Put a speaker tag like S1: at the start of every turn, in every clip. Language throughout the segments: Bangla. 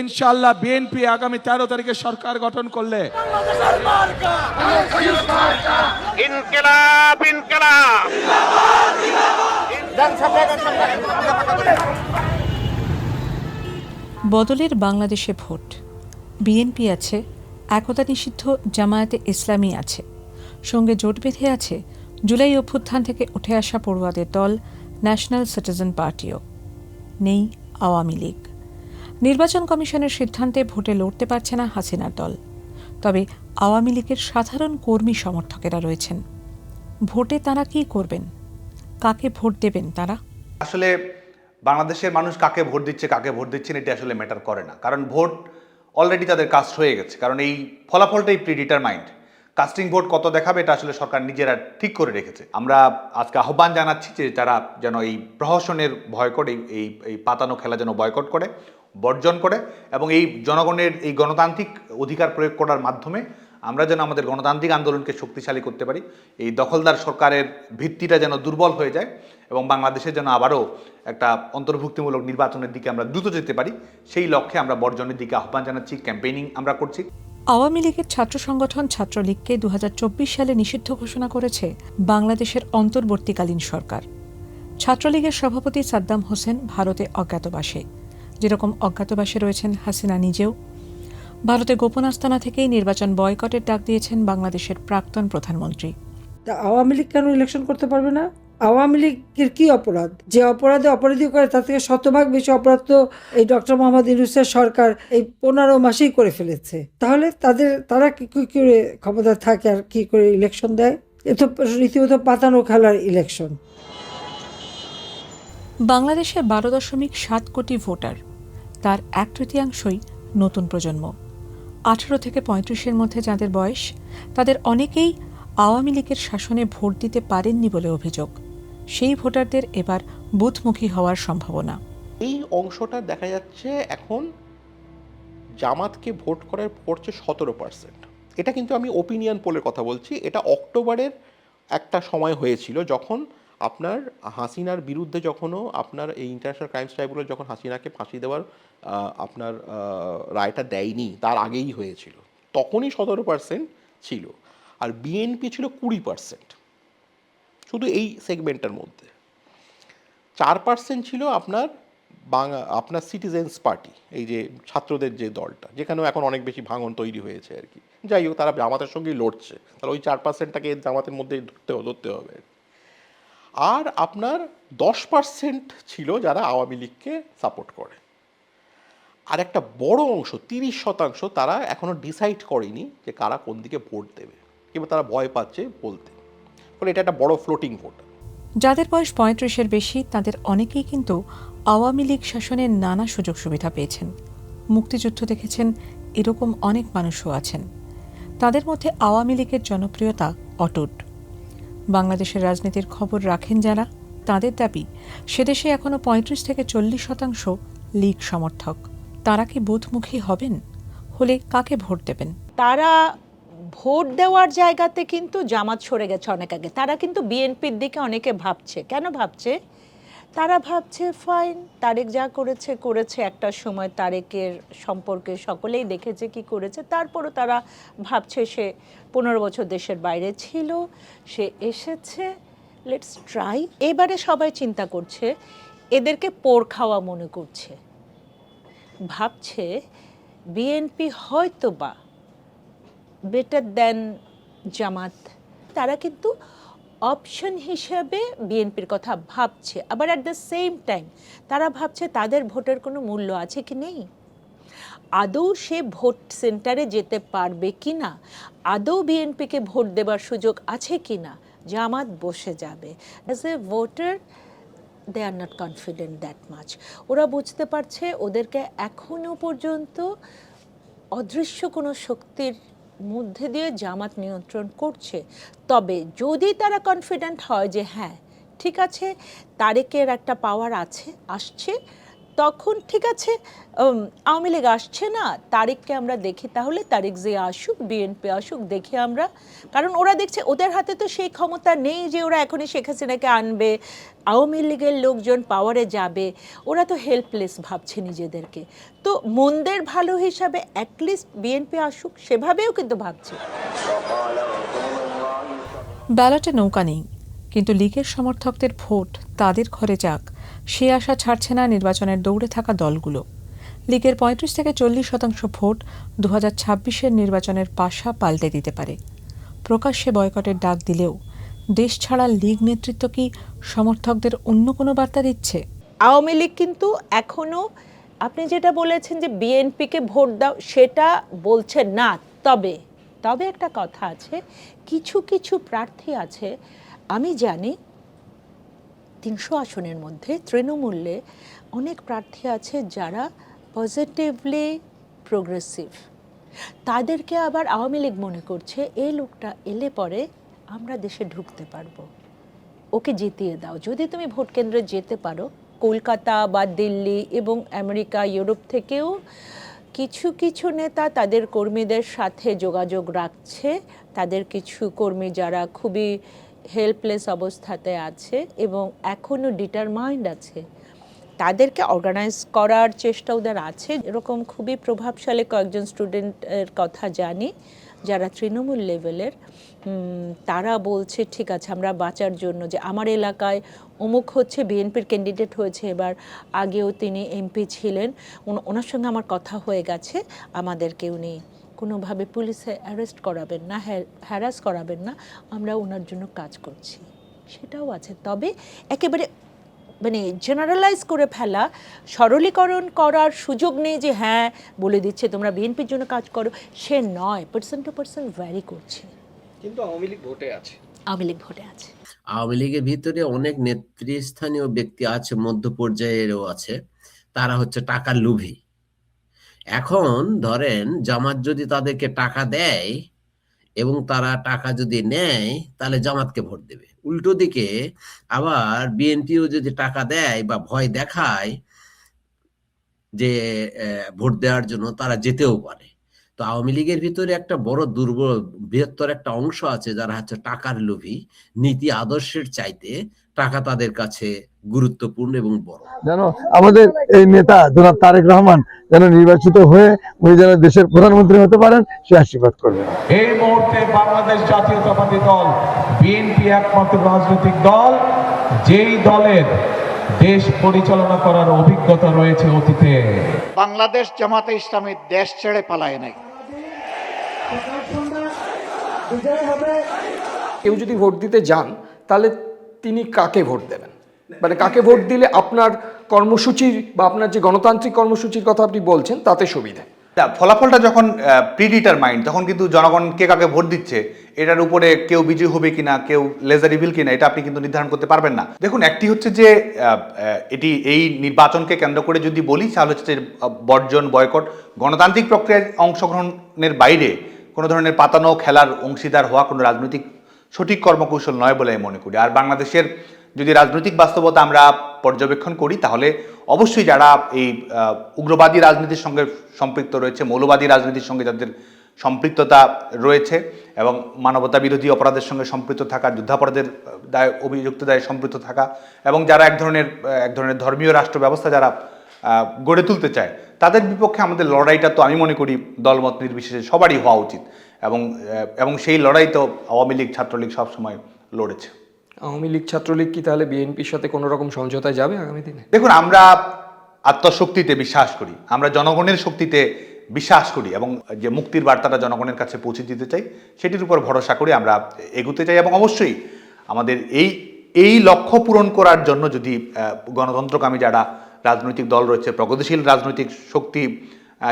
S1: ইনশাআল্লাহ বিএনপি আগামী তেরো তারিখে সরকার গঠন করলে
S2: ইনকেলাব ইনকেলাব।
S3: বদলের বাংলাদেশে ভোট। বিএনপি আছে একতা নিষিদ্ধ জামায়াতে ইসলামী আছে। সঙ্গে জোট বেঁধে আছে জুলাই অভ্যুত্থান থেকে উঠে আসা পড়ুয়াদের দল ন্যাশনাল সিটিজেন পার্টিও। নেই আওয়ামী লীগ। নির্বাচন কমিশনের সিদ্ধান্তে ভোটে লড়তে পারছে না হাসিনার দল। তবে আওয়ামী লীগের সাধারণ কর্মী সমর্থকেরা রয়েছেন। ভোটে তারা কী করবেন? কাকে ভোট দেবেন তারা?
S4: আসলে বাংলাদেশের মানুষ কাকে ভোট দিচ্ছে, কাকে ভোট দিচ্ছেন এটা আসলে ম্যাটার করে না। কারণ ভোট অলরেডি তাদের কাস্ট হয়ে গেছে। কারণ এই ফলাফলটাই প্রিডিটারমাইন্ড কাস্টিং ভোট কত দেখাবে, এটা আসলে সরকার নিজেরা ঠিক করে রেখেছে। আমরা আজকে আহ্বান জানাচ্ছি যে তারা যেন এই প্রহসনের এই- এই এই পাতানো খেলা যেন বয়কট করে, বর্জন করে এবং এই জনগণের এই গণতান্ত্রিক অধিকার প্রয়োগ করার মাধ্যমে আমরা যেন আমাদের গণতান্ত্রিক আন্দোলনকে শক্তিশালী করতে পারি। এই দখলদার সরকারের ভিত্তিটা যেন দুর্বল হয়ে যায় এবং বাংলাদেশে যেন আবারও একটা অন্তর্ভুক্তিমূলক নির্বাচনের দিকে আমরা দ্রুত যেতে পারি, সেই লক্ষ্যে আমরা বর্জনের দিকে আহ্বান জানাচ্ছি ক্যাম্পেইনিং আমরা করছি।
S3: আওয়ামী লীগের ছাত্র সংগঠন ছাত্রলীগকে দু হাজার চব্বিশ সালে নিষিদ্ধ ঘোষণা করেছে বাংলাদেশের অন্তর্বর্তীকালীন সরকার। ছাত্রলীগের সভাপতি সাদ্দাম হোসেন ভারতে অজ্ঞাতবাসে। যেরকম অজ্ঞাতবাসে রয়েছেন হাসিনা নিজেও। ভারতে গোপন আস্তানা থেকেই নির্বাচন বয়কটের ডাক দিয়েছেন বাংলাদেশের প্রাক্তন প্রধানমন্ত্রী।
S5: তা আওয়ামী লীগ কেন ইলেকশন করতে পারবে না? আওয়ামী লীগের কি অপরাধ? যে অপরাধে অপরাধী করে, তার থেকে শতভাগ বেশি অপরাধ তো এই ডক্টর মোহাম্মদ ইউনুসের সরকার এই পনেরো মাসেই করে ফেলেছে। তাহলে তাদের, তারা কি করে ক্ষমতা থাকে আর কী করে ইলেকশন দেয়? এ তো রীতিমতো পাতানো খেলার ইলেকশন
S3: বাংলাদেশে বারো দশমিক সাত কোটি ভোটার, তার এক তৃতীয়াংশই নতুন প্রজন্ম। আঠারো থেকে পঁয়ত্রিশের মধ্যে যাদের বয়স, তাদের অনেকেই আওয়ামী লীগের শাসনে ভোট দিতে পারেননি বলে অভিযোগ। সেই ভোটারদের এবার বুথমুখী হওয়ার সম্ভাবনা।
S6: এই অংশটা দেখা যাচ্ছে এখন জামাতকে ভোট করার করছে সতেরো পার্সেন্ট। এটা কিন্তু আমি ওপিনিয়ন পোলের কথা বলছি। এটা অক্টোবরের একটা সময় হয়েছিল যখন আপনার হাসিনার বিরুদ্ধে যখনও আপনার এই ইন্টারন্যাশনাল ক্রাইমস ট্রাইব্যুনাল যখন হাসিনাকে ফাঁসি দেওয়ার আপনার রায়টা দেয়নি, তার আগেই হয়েছিল। তখনই সতেরো পার্সেন্ট ছিল। আর বিএনপি ছিল কুড়ি পার্সেন্ট। শুধু এই সেগমেন্টের মধ্যে। চার পার্সেন্ট ছিল আপনার বাংলা আপনার সিটিজেন্স পার্টি এই যে ছাত্রদের যে দলটা, যেখানেও এখন অনেক বেশি ভাঙন তৈরি হয়েছে আর কি। যাই হোক, তারা জামাতের সঙ্গেই লড়ছে, তাহলে ওই চার পার্সেন্টটাকে জামাতের মধ্যে ধরতে ধরতে হবে। আর আপনার দশ পার্সেন্ট ছিল যারা আওয়ামী লীগকে সাপোর্ট করে। আর একটা বড় অংশ, তিরিশ শতাংশ তারা এখনও ডিসাইড করেনি যে কারা কোন দিকে ভোট দেবে, কিংবা তারা ভয় পাচ্ছে বলতে। ফলে এটা একটা বড় ফ্লোটিং ভোট
S3: যাদের বয়স পঁয়ত্রিশের বেশি তাদের অনেকেই কিন্তু আওয়ামী লীগ শাসনের নানা সুযোগ সুবিধা পেয়েছেন। মুক্তিযুদ্ধ দেখেছেন এরকম অনেক মানুষও আছেন। তাদের মধ্যে আওয়ামী লীগের জনপ্রিয়তা অটুট। বাংলাদেশের রাজনীতির খবর রাখেন যারা তাদের দাবি সেদেশে এখনও পঁয়ত্রিশ থেকে চল্লিশ শতাংশ লীগ সমর্থক। তারা কি বোধমুখী হবেন? হলে কাকে ভোট দেবেন?
S7: তারা ভোট দেওয়ার জায়গাতে কিন্তু জামাত সরে গেছে অনেক আগে। তারা কিন্তু বিএনপির দিকে অনেকে ভাবছে। কেন ভাবছে? তারা ভাবছে, ফাইন, তারেক যা করেছে করেছে একটা সময়। তারেকের সম্পর্কে সকলেই দেখেছে কি করেছে। তারপরও তারা ভাবছে, সে পনেরো বছর দেশের বাইরে ছিল, সে এসেছে লেটস ট্রাই এবারে সবাই চিন্তা করছে, এদেরকে পোর খাওয়া মনে করছে। ভাবছে, বিএনপি হয়তো বা বেটার দেন জামাত। তারা কিন্তু অপশন হিসেবে বিএনপির কথা ভাবছে। আবার অ্যাট দ্য সেম টাইম তারা ভাবছে তাদের ভোটের কোনো মূল্য আছে কি নেই? আদৌ সে ভোট সেন্টারে যেতে পারবে কি না? আদৌ বিএনপিকে ভোট দেবার সুযোগ আছে কি না? জামাত বসে যাবে। As a voter they are not confident that much ওরা বুঝতে পারছে ওদেরকে এখনও পর্যন্ত অদৃশ্য কোনো শক্তির মধ্যে দিয়ে জামাত নিয়ন্ত্রণ করছে। তবে যদি তারা কনফিডেন্ট হয় যে হ্যাঁ ঠিক আছে, তারেকের একটা পাওয়ার আছে, আসছে তখন ঠিক আছে আওয়ামী লীগ আসছে না, তারিখকে আমরা দেখি তাহলে, তারিখ যে আসুক বিএনপি আসুক, দেখি আমরা। কারণ ওরা দেখছে, ওদের হাতে তো সেই ক্ষমতা নেই যে ওরা এখনই শেখ হাসিনাকে আনবে, আওয়ামী লীগের লোকজন পাওয়ারে যাবে, ওরা তো হেল্পলেস ভাবছে নিজেদেরকে। তো মন্দের ভালো হিসাবে অ্যাটলিস্ট বিএনপি আসুক, সেভাবেও কিন্তু ভাবছে।
S3: ব্যালটে নৌকা নেই, কিন্তু লীগের সমর্থকদের ভোট তাদের ঘরে যাক। সে আশা ছাড়ছে না নির্বাচনের দৌড়ে থাকা দলগুলো। লীগের পঁয়ত্রিশ থেকে চল্লিশ শতাংশ ভোট দু হাজার ছাব্বিশের নির্বাচনের পাশা পাল্টে দিতে পারে। প্রকাশ্যে বয়কটের ডাক দিলেও দেশ ছাড়া লীগ নেতৃত্ব কি সমর্থকদের অন্য কোনো বার্তা দিচ্ছে?
S7: আওয়ামী লীগ কিন্তু এখনও আপনি যেটা বলেছেন যে বিএনপিকে ভোট দাও, সেটা বলছেন না। তবে তবে একটা কথা আছে, কিছু কিছু প্রার্থী আছে, আমি জানি তিনশো আসনের মধ্যে তৃণমূলে অনেক প্রার্থী আছে যারা পজিটিভলি প্রোগ্রেসিভ তাদেরকে আবার আওয়ামী লীগ মনে করছে এই লোকটা এলে পরে আমরা দেশে ঢুকতে পারব। ওকে জিতিয়ে দাও। যদি তুমি ভোট কেন্দ্রে যেতে পারো, কলকাতা বা দিল্লি এবং আমেরিকা, ইউরোপ থেকেও কিছু কিছু নেতা তাদের কর্মীদের সাথে যোগাযোগ রাখছে। তাদের কিছু কর্মী যারা খুবই হেল্পলেস অবস্থাতে আছে এবং এখনও ডিটারমাইন্ড আছে। তাদেরকে অর্গানাইজ করার চেষ্টা ওদের আছে। এরকম খুবই প্রভাবশালী কয়েকজন স্টুডেন্টের কথা জানি, যারা তৃণমূল লেভেলের তারা বলছে, ঠিক আছে, আমরা বাঁচার জন্য যে আমার এলাকায় অমুক হচ্ছে বিএনপির ক্যান্ডিডেট হয়েছে, এবার আগেও তিনি এমপি ছিলেন। ওনার সঙ্গে আমার কথা হয়ে গেছে। আমাদেরকে উনি কোনোভাবে পুলিশে অ্যারেস্ট করাবেন না হ্যারাস করাবেন না আমরা ওনার জন্য কাজ করছি। সেটাও আছে। তবে একেবারে মানে জেনারেলাইজ করে ফেলা সরলীকরণ করার সুযোগ নেই যে হ্যাঁ বলে দিচ্ছে তোমরা বিএনপির জন্য কাজ করো সে নয়। পার্সন টু পার্সন ভ্যারি করছে।
S2: কিন্তু আওয়ামী লীগ ভোটে আছে।
S7: আওয়ামী লীগ ভোটে আছে।
S8: আওয়ামী লীগের ভিতরে অনেক নেতৃস্থানীয় ব্যক্তি আছে মধ্য পর্যায়েরও আছে। তারা হচ্ছে টাকার লোভী। এখন ধরেন জামাত যদি তাদেরকে টাকা দেয় এবং তারা টাকা যদি নেয়, তাহলে জামাতকে ভোট দেবে। উল্টো দিকে আবার বিএনপিও যদি টাকা দেয় বা ভয় দেখায় যে ভোট দেওয়ার জন্য তারা যেতেও পারে। তো আওয়ামী লীগের ভিতরে একটা বড় দুর্বল বৃহত্তর একটা অংশ আছে যারা হচ্ছে টাকার লোভী। নীতি আদর্শের চাইতে টাকা তাদের কাছে গুরুত্বপূর্ণ এবং বড়।
S9: যেন আমাদের এই নেতা জনাব তারেক রহমান যেন নির্বাচিত হয়ে উনি যেন দেশের প্রধানমন্ত্রী হতে পারেন সে আশীর্বাদ করবেন।
S1: এই মুহূর্তে বাংলাদেশ জাতীয়তাবাদী দল বিএনপি একমাত্র রাজনৈতিক দল যেই দলের দেশ পরিচালনা করার অভিজ্ঞতা রয়েছে অতীতে।
S10: বাংলাদেশ জামাতে ইসলামী দেশ ছেড়ে পালায় নাই।
S2: কেউ যদি ভোট দিতে যান তাহলে তিনি কাকে ভোট দেবেন? মানে কাকে ভোট দিলে আপনার কর্মসূচির বা আপনার যে গণতান্ত্রিক কর্মসূচির কথা আপনি বলছেন, তাতে সুবিধা।
S4: তা ফলাফলটা যখন প্রিডিটার মাইন্ড তখন কিন্তু জনগণ কে কাকে ভোট দিচ্ছে, এটার উপরে কেউ বিজয়ী হবে কিনা, কেউ লেজার ইভিল কিনা, এটা আপনি কিন্তু নির্ধারণ করতে পারবেন না। দেখুন, একটি হচ্ছে যে এটি এই নির্বাচনকে কেন্দ্র করে যদি বলি, তাহলে হচ্ছে বর্জন, বয়কট, গণতান্ত্রিক প্রক্রিয়ায় অংশগ্রহণের বাইরে কোনো ধরনের পাতানো খেলার অংশীদার হওয়া কোনো রাজনৈতিক সঠিক কর্মকৌশল নয় বলে আমি মনে করি। আর বাংলাদেশের যদি রাজনৈতিক বাস্তবতা আমরা পর্যবেক্ষণ করি, তাহলে অবশ্যই যারা এই উগ্রবাদী রাজনীতির সঙ্গে সম্পৃক্ত রয়েছে, মৌলবাদী রাজনীতির সঙ্গে যাদের সম্পৃক্ততা রয়েছে এবং মানবতা বিরোধী অপরাধের সঙ্গে সম্পৃক্ত থাকা, যুদ্ধাপরাধের দায়, অভিযুক্ত দায়ে সম্পৃক্ত থাকা এবং যারা এক ধরনের এক ধরনের ধর্মীয় রাষ্ট্র ব্যবস্থা যারা গড়ে তুলতে চায়, তাদের বিপক্ষে আমাদের লড়াইটা তো আমি মনে করি দলমত নির্বিশেষে সবারই হওয়া উচিত এবং এবং সেই লড়াই তো আওয়ামী লীগ, ছাত্রলীগ সবসময় লড়েছে।
S2: আওয়ামী লীগ, ছাত্রলীগ কি তাহলে বিএনপির সাথে কোনো রকম সমঝোতায় যাবে আগামী দিনে?
S4: দেখুন, আমরা আত্মশক্তিতে বিশ্বাস করি, আমরা জনগণের শক্তিতে বিশ্বাস করি এবং যে মুক্তির বার্তাটা জনগণের কাছে পৌঁছে দিতে চাই, সেটির উপর ভরসা করে আমরা এগুতে চাই এবং অবশ্যই আমাদের এই এই লক্ষ্য পূরণ করার জন্য যদি গণতন্ত্রকামী যারা রাজনৈতিক দল রয়েছে, প্রগতিশীল রাজনৈতিক শক্তি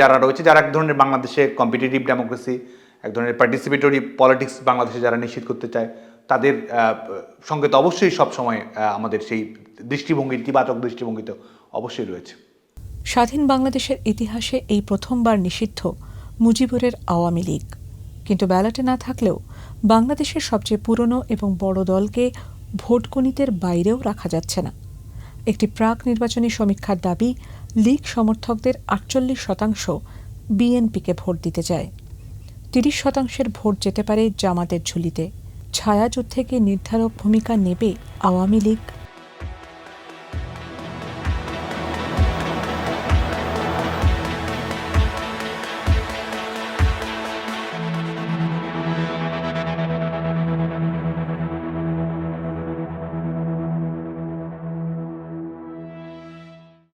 S4: যারা রয়েছে, যারা এক ধরনের বাংলাদেশে কম্পিটিটিভ ডেমোক্রেসি এক ধরনের পার্টিসিপেটরি পলিটিক্স বাংলাদেশে যারা নিশ্চিত করতে চায় তাদের সঙ্গে তো অবশ্যই সবসময় আমাদের সেই দৃষ্টিভঙ্গি, ইতিবাচক দৃষ্টিভঙ্গি তো অবশ্যই রয়েছে।
S3: স্বাধীন বাংলাদেশের ইতিহাসে এই প্রথমবার নিষিদ্ধ মুজিবুরের আওয়ামী লীগ। কিন্তু ব্যালটে না থাকলেও বাংলাদেশের সবচেয়ে পুরনো এবং বড় দলকে ভোটগণিতের বাইরেও রাখা যাচ্ছে না। একটি প্রাক নির্বাচনী সমীক্ষার দাবি, লীগ সমর্থকদের আটচল্লিশ শতাংশ বিএনপিকে ভোট দিতে যায় তিরিশ শতাংশের ভোট যেতে পারে জামাতের ঝুলিতে। ছায়াযুদ্ধে কি নির্ধারক ভূমিকা নেবে আওয়ামী লীগ